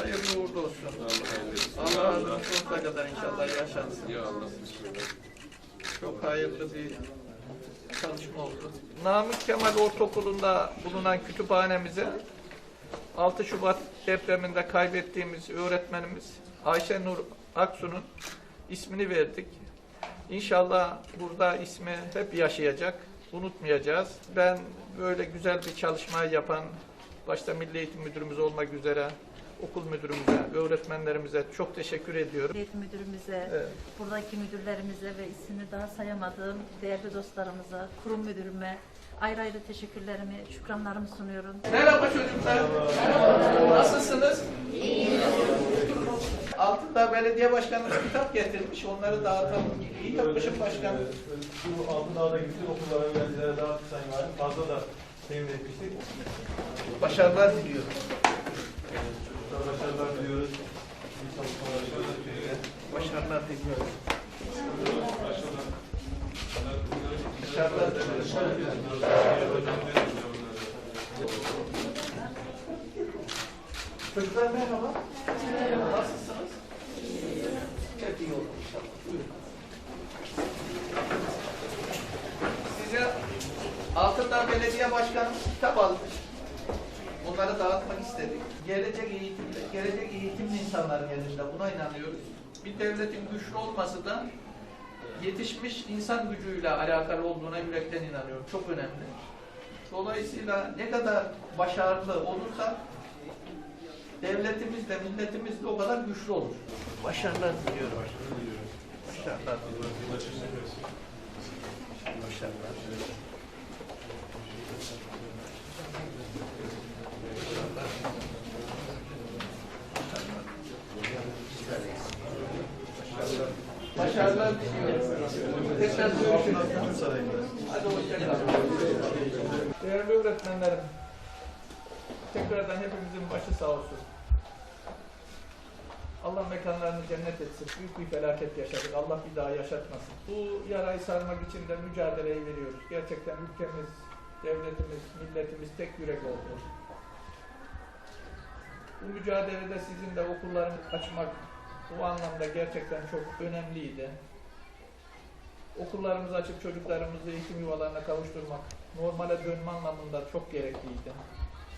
Hayırlı uğurlu olsun. Allah razı olsun. Kadar inşallah yaşarsın. Çok hayırlı bir çalışma oldu. Namık Kemal Ortaokulu'nda bulunan kütüphanemize 6 Şubat depreminde kaybettiğimiz öğretmenimiz Ayşe Nur Aksu'nun ismini verdik. İnşallah burada ismi hep yaşayacak, unutmayacağız. Ben böyle güzel bir çalışma yapan, başta Milli Eğitim Müdürümüz olmak üzere okul müdürümüze, öğretmenlerimize çok teşekkür ediyorum. Eğitim müdürümüze, Evet. buradaki müdürlerimize ve ismini daha sayamadığım değerli dostlarımıza, kurum müdürüme ayrı ayrı teşekkürlerimi, şükranlarımı sunuyorum. Merhaba çocuklar. Nasılsınız? Altındağ Belediye Başkanımız kitap getirmiş. Onları dağıtalım. İyi yapmışım başkanım. Bu Altındağ'da bütün okullara öğrencilere dağıttık Sayın Valim. Fazla da temin etmiştik. Başarılar diliyorum. Başarılar diliyoruz. Çalışmalar diliyoruz. Başarılar. Başarılar diliyorum. Çocuklar merhaba. Nasılsınız? Çok iyi oldu inşallah. Buyurun. Size Altındağ Belediye Başkanımız kitap almış. Bunları dağıtmak istedik. Gelecek eğitimde, gelecek eğitimli insanların elinde buna inanıyoruz. Bir devletin güçlü olması da yetişmiş insan gücüyle alakalı olduğuna yürekten inanıyorum. Çok önemli. Dolayısıyla ne kadar başarılı olursak devletimiz de milletimiz de o kadar güçlü olur. Başarılar diliyorum. Başarılar diliyorum. Başarılar. Başarılar diliyorum. Tekrar görüşürüz. Hadi hoşçakalın. Değerli öğretmenlerim, tekrardan hepimizin başı sağ olsun. Allah mekanlarını cennet etsin. Büyük bir felaket yaşadık. Allah bir daha yaşatmasın. Bu yarayı sarmak için de mücadeleyi veriyoruz. Gerçekten ülkemiz, devletimiz, milletimiz tek yürek oldu. Bu mücadelede sizin de okullarını açmak bu anlamda gerçekten çok önemliydi. Okullarımızı açıp çocuklarımızı eğitim yuvalarına kavuşturmak normale dönme anlamında çok gerekliydi.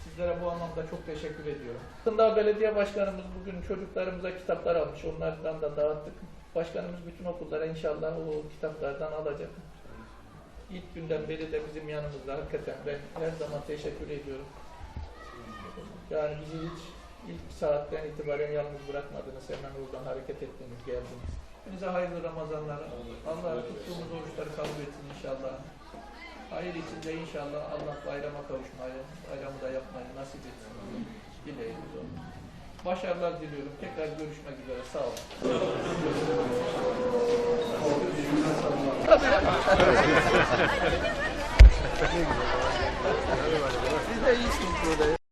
Sizlere bu anlamda çok teşekkür ediyorum. Kındağ Belediye Başkanımız bugün çocuklarımıza kitaplar almış. Onlardan da dağıttık. Başkanımız bütün okullara inşallah o kitaplardan alacak. İlk günden beri de bizim yanımızda. Hakikaten ben her zaman teşekkür ediyorum. Yani bizi hiç ilk saatten itibaren yalnız bırakmadınız. Hemen oradan hareket ettiniz, geldiniz. Hepinize hayırlı Ramazanlar. Allah tuttuğumuz oruçları kabul etsin inşallah. Hayır içinde inşallah Allah bayrama kavuşmayı, bayramı da yapmayı nasip etsin. Dileğimiz o. Başarılar diliyorum. Tekrar görüşmek üzere. Sağ olun. Siz de iyisiniz burada.